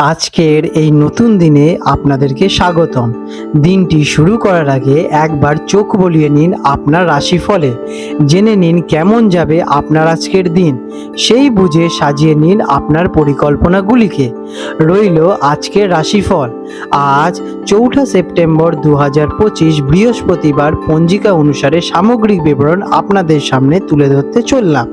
আজকের এই নতুন দিনে আপনাদেরকে স্বাগতম। দিনটি শুরু করার আগে একবার চোখ বলিয়ে নিন আপনার রাশিফলে। জেনে নিন কেমন যাবে আপনার আজকের দিন। সেই বুঝে সাজিয়ে নিন আপনার পরিকল্পনাগুলিকে। রইল আজকের রাশিফল। আজ চৌঠা সেপ্টেম্বর দু হাজার পঁচিশ বৃহস্পতিবার পঞ্জিকা অনুসারে সামগ্রিক বিবরণ আপনাদের সামনে তুলে ধরতে চললাম।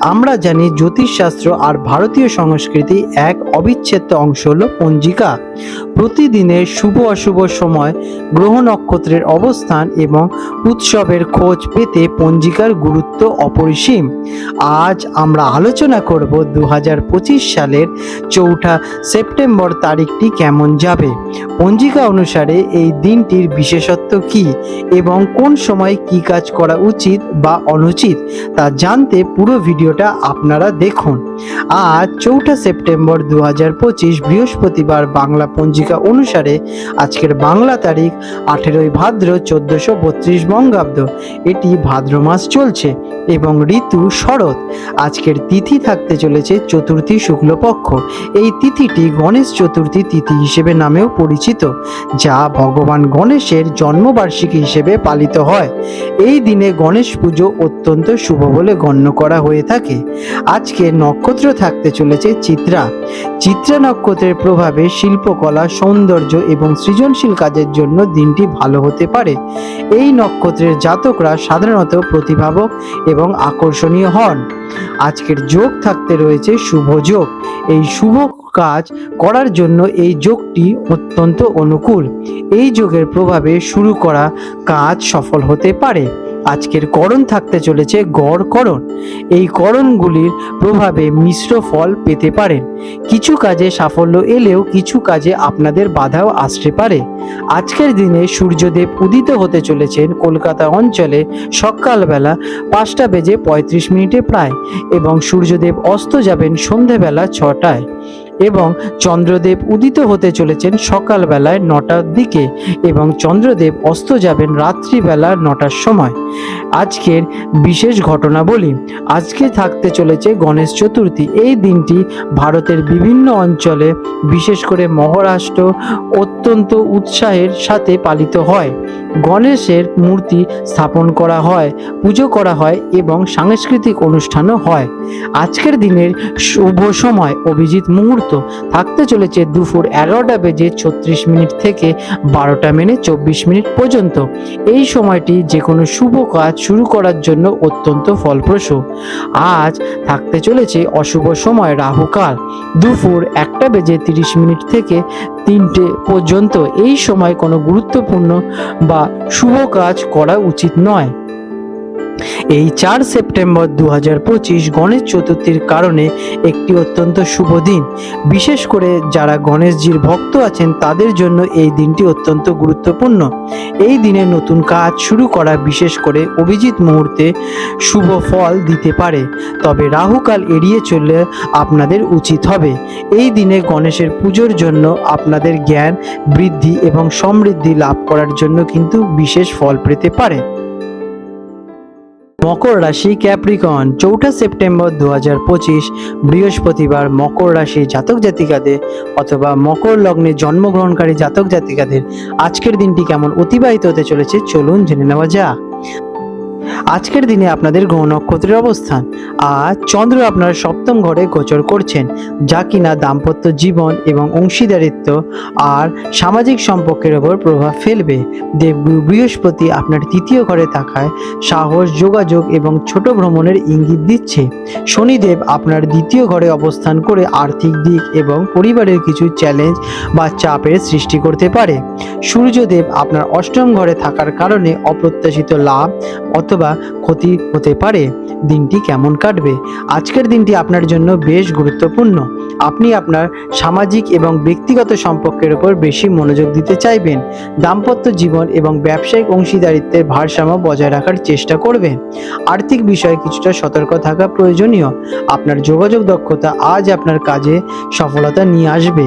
আমরা জানি জ্যোতিষশাস্ত্র আর ভারতীয় সংস্কৃতি এক অবিচ্ছেদ্য অংশ হল পঞ্জিকা। প্রতিদিনের শুভ অশুভ সময়, গ্রহ নক্ষত্রের অবস্থান এবং উৎসবের খোঁজ পেতে পঞ্জিকার গুরুত্ব অপরিসীম। আজ আমরা আলোচনা করব দু হাজার পঁচিশ সালের চৌঠা সেপ্টেম্বর তারিখটি কেমন যাবে? পঞ্জিকা অনুসারে এই দিনটির বিশেষত্ব কি এবং কোন সময় কি কাজ করা উচিত বা অনুচিত তা জানতে পুরো ভিডিওটা আপনারা দেখুন। আজ চৌঠা সেপ্টেম্বর দু পঁচিশ বৃহস্পতিবার বাংলা পঞ্জিকা অনুসারে আজকের বাংলা তারিখ আঠেরোই ভাদ্র চোদ্দোশো বত্রিশ বঙ্গাব্দ। এটি ভাদ্র মাস চলছে এবং ঋতু শরৎ। আজকের তিথি থাকতে চলেছে চতুর্থী শুক্লপক্ষ। এই তিথিটি গণেশ চতুর্থী তিথি হিসেবে নামেও পরিচিত। যা ভগবান গণেশের জন্মবার্ষিকী হিসেবে পালিত হয়। এই দিনে গণেশ পুজো অত্যন্ত শুভ বলে গণ্য করা হয়ে থাকে। আজকে নক্ষত্র থাকতে চলেছে চিত্রা। চিত্রা নক্ষত্রের প্রভাবে শিল্পকলা, সৌন্দর্য এবং সৃজনশীল কাজের জন্য দিনটি ভালো হতে পারে। এই নক্ষত্রের জাতকরা সাধারণত প্রতিভাবক এবং আকর্ষণীয় হন। আজকের যোগ থাকতে রয়েছে শুভ যোগ। এই শুভ কাজ করার জন্য এই যোগটি অত্যন্ত অনুকূল। এই যোগের প্রভাবে শুরু করা কাজ সফল হতে পারে। আজকের করণ থাকতে চলেছে গড় করণ। এই করণগুলির প্রভাবে মিশ্র ফল পেতে পারেন কিছু কাজে সাফল্য এলেও কিছু কাজে আপনাদের বাধাও আসতে পারে। আজকের দিনে সূর্যদেব উদিত হতে চলেছেন কলকাতা অঞ্চলে সকালবেলা পাঁচটা বেজে পঁয়ত্রিশ মিনিটে প্রায় এবং সূর্যদেব অস্ত যাবেন সন্ধেবেলা ছটায়। এবং চন্দ্রদেব উদিত হতে চলেছেন সকালবেলায় নটার দিকে এবং চন্দ্রদেব অস্ত যাবেন রাত্রিবেলা নটার সময়। আজকের বিশেষ ঘটনা বলি আজকে থাকতে চলেছে গণেশ চতুর্থী। এই দিনটি ভারতের বিভিন্ন অঞ্চলে বিশেষ করে মহারাষ্ট্র অত্যন্ত উৎসাহের সাথে পালিত হয়। গণেশের মূর্তি স্থাপন করা হয়, পুজো করা হয় এবং সাংস্কৃতিক অনুষ্ঠানও হয়। আজকের দিনের শুভ সময় অভিজিৎ মুহূর্ত থাকতে চলেছে দুপুর এগারোটা বেজে ছত্রিশ মিনিট থেকে বারোটা মেনে চব্বিশ মিনিট পর্যন্ত। এই সময়টি যে কোনো শুভ কাজ শুরু করার জন্য অত্যন্ত ফলপ্রসূ। আজ থাকতে চলেছে অশুভ সময় রাহুকাল। দুপুর একটা বেজে তিরিশ মিনিট থেকে তিনটে পর্যন্ত এই সময় কোনো গুরুত্বপূর্ণ বা শুভ কাজ করা উচিত নয়। এই চার সেপ্টেম্বর দু হাজার পঁচিশ গণেশ চতুর্থীর কারণে একটি অত্যন্ত শুভ দিন। বিশেষ করে যারা গণেশজির ভক্ত আছেন, তাদের জন্য এই দিনটি অত্যন্ত গুরুত্বপূর্ণ। এই দিনে নতুন কাজ শুরু করা বিশেষ করে অভিজিৎ মুহূর্তে শুভ ফল দিতে পারে। তবে রাহুকাল এড়িয়ে চললে আপনাদের উচিত হবে। এই দিনে গণেশের পুজোর জন্য আপনাদের জ্ঞান, বৃদ্ধি এবং সমৃদ্ধি লাভ করার জন্য কিন্তু বিশেষ ফল পেতে পারে। মকর রাশি ক্যাপ্রিকন। চৌঠা সেপ্টেম্বর দু হাজার পঁচিশ, বৃহস্পতিবার মকর রাশি জাতক জাতিকাদের অথবা মকর লগ্নে জন্মগ্রহণকারী জাতক জাতিকাদের। আজকের দিনটি কেমন অতিবাহিত হতে চলেছে, চলুন জেনে নেওয়া যাক। আজকের দিনে আপনাদের গ্রহ নক্ষত্রের অবস্থান। আর চন্দ্র আপনার সপ্তম ঘরে গোচর করছেন, যা কিনা দাম্পত্য জীবন এবং অংশীদারিত্ব আর সামাজিক সম্পর্কের ওপর প্রভাব ফেলবে। দেবগুরু বৃহস্পতি আপনার তৃতীয় ঘরে থাকায় সাহস, যোগাযোগ এবং ছোট ভ্রমণের ইঙ্গিত দিচ্ছে। শনিদেব আপনার দ্বিতীয় ঘরে অবস্থান করে আর্থিক দিক এবং পরিবারের কিছু চ্যালেঞ্জ বা চাপের সৃষ্টি করতে পারে। সূর্যদেব আপনার অষ্টম ঘরে থাকার কারণে অপ্রত্যাশিত লাভ অথবা ক্ষতি হতে পারে। দিনটি কেমন কাটবে? আজকের দিনটি আপনার জন্য বেশ গুরুত্বপূর্ণ। আপনি আপনার সামাজিক এবং ব্যক্তিগত সম্পর্কের উপর বেশি মনোযোগ দিতে চাইবেন। দাম্পত্য জীবন এবং ব্যবসায়িক অংশীদারিত্বের ভারসাম্য বজায় রাখার চেষ্টা করবেন। আর্থিক বিষয়ে কিছুটা সতর্ক থাকা প্রয়োজনীয়। আপনার যোগাযোগ দক্ষতা আজ আপনার কাজে সফলতা নিয়ে আসবে।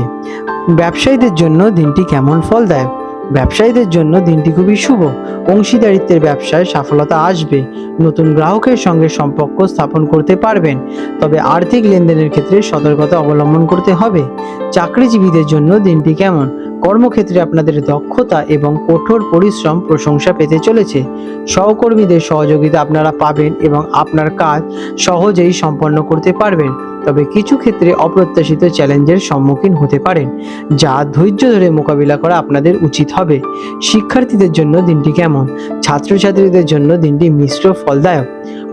ব্যবসায়ীদের জন্য দিনটি কেমন ফল দেয় ব্যবসায়ীদের জন্য দিনটি খুবই শুভ। অংশীদারিত্বের ব্যবসায় সফলতা আসবে। নতুন গ্রাহকের সঙ্গে সম্পর্ক স্থাপন করতে পারবেন। তবে আর্থিক লেনদেনের ক্ষেত্রে সতর্কতা অবলম্বন করতে হবে। চাকরিজীবীদের জন্য দিনটি কেমন? কর্মক্ষেত্রে আপনাদের দক্ষতা এবং কঠোর পরিশ্রম প্রশংসা পেতে চলেছে। সহকর্মীদের সহযোগিতা আপনারা পাবেন এবং আপনার কাজ সহজেই সম্পন্ন করতে পারবেন। তবে কিছু ক্ষেত্রে অপ্রত্যাশিত চ্যালেঞ্জের সম্মুখীন হতে পারেন, যা ধৈর্য ধরে মোকাবিলা করা আপনাদের উচিত হবে। শিক্ষার্থীদের জন্য দিনটি কেমন? ছাত্রছাত্রীদের জন্য দিনটি মিশ্র ফলদায়ক।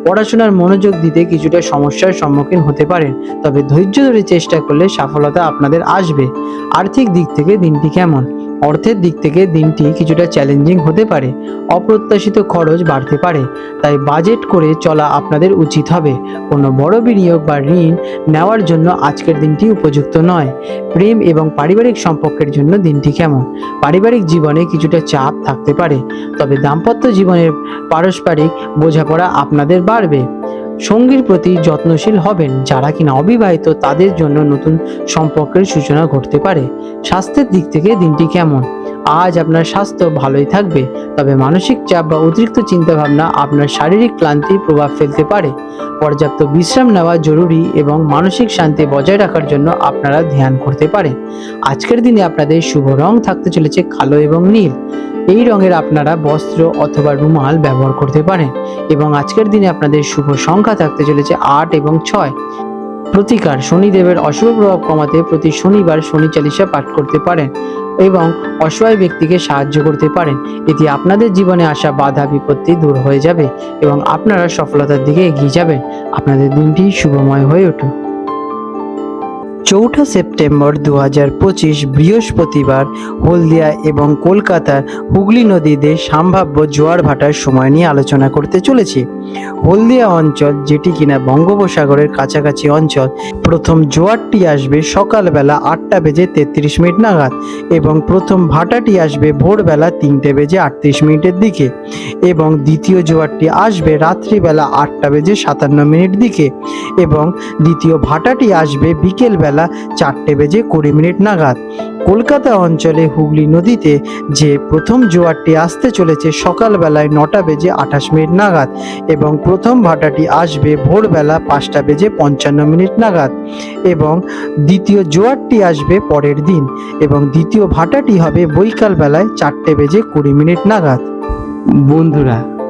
পড়াশোনার মনোযোগ দিতে কিছুটা সমস্যার সম্মুখীন হতে পারেন, তবে ধৈর্য ধরে চেষ্টা করলে সফলতা আপনাদের আসবে। আর্থিক দিক থেকে দিনটি কেমন? অর্থের দিক থেকে দিনটি কিছুটা চ্যালেঞ্জিং হতে পারে, অপ্রত্যাশিত খরচ বাড়তে পারে, তাই বাজেট করে চলা আপনাদের উচিত হবে। কোনো বড় বিনিয়োগ বা ঋণ নেওয়ার জন্য আজকের দিনটি উপযুক্ত নয়। প্রেম এবং পারিবারিক সম্পর্কের জন্য দিনটি কেমন? পারিবারিক জীবনে কিছুটা চাপ থাকতে পারে, তবে দাম্পত্য জীবনের পারস্পরিক বোঝাপড়া আপনাদের বাড়বে। সঙ্গীর প্রতি যত্নশীল হবেন যারা কিনা অবিবাহিত তাদের জন্য নতুন সম্পর্কের সূচনা ঘটতে পারে। স্বাস্থ্যের দিক থেকে দিনটি কেমন? আজ আপনার স্বাস্থ্য ভালোই থাকবে, তবে মানসিক চাপ বা অতিরিক্ত চিন্তাভাবনা আপনার শারীরিক ক্লান্তির প্রভাব ফেলতে পারে। পর্যাপ্ত বিশ্রাম নেওয়া জরুরি এবং মানসিক শান্তি বজায় রাখার জন্য আপনারা ধ্যান করতে পারেন। আজকের দিনে আপনাদের শুভ রং থাকতে চলেছে কালো এবং নীল। এই রঙের আপনারা বস্ত্র অথবা রুমাল ব্যবহার করতে পারেন এবং আজকের দিনে আপনাদের শুভ সংখ্যা থাকতে চলেছে আট এবং ছয়। প্রতিকার, শনিদেবের অশুভ প্রভাব কমাতে প্রতি শনিবার শনি চালিশা পাঠ করতে পারেন। এবং অসহায় ব্যক্তিকে সাহায্য করতে পারেন। এতে আপনাদের জীবনে আসা বাধা, বিপত্তি দূর হয়ে যাবে এবং আপনারা সফলতার দিকে এগিয়ে যাবেন। আপনাদের দিনটি শুভময় হয়ে উঠুক চৌঠা সেপ্টেম্বর দু হাজার পঁচিশ বৃহস্পতিবার হলদিয়া এবং কলকাতার হুগলি নদীতে সম্ভাব্য জোয়ার ভাটার সময় নিয়ে আলোচনা করতে চলেছি। হলদিয়া অঞ্চল, যেটি কিনা বঙ্গোপসাগরের কাছাকাছি অঞ্চল, প্রথম জোয়ারটি আসবে সকালবেলা আটটা বেজে তেত্রিশ মিনিট নাগাদ এবং প্রথম ভাটাটি আসবে ভোরবেলা তিনটে বেজে আটত্রিশ মিনিটের দিকে এবং দ্বিতীয় জোয়ারটি আসবে রাত্রিবেলা আটটা বেজে সাতান্ন মিনিট দিকে এবং দ্বিতীয় ভাটাটি আসবে বিকেলবেলা চারটে বেজে কুড়ি মিনিট নাগাদ। কলকাতা অঞ্চলে হুগলি নদীতে যে প্রথম জোয়ারটি আসতে চলেছে সকালবেলায় নটা বেজে আঠাশ মিনিট নাগাদ এবং প্রথম ভাটাটি আসবে ভোরবেলা পাঁচটা বেজে পঞ্চান্ন মিনিট নাগাদ এবং দ্বিতীয় জোয়ারটি আসবে পরের দিন এবং দ্বিতীয় ভাটাটি হবে বৈকালবেলায় চারটে বেজে কুড়ি মিনিট নাগাদ। বন্ধুরা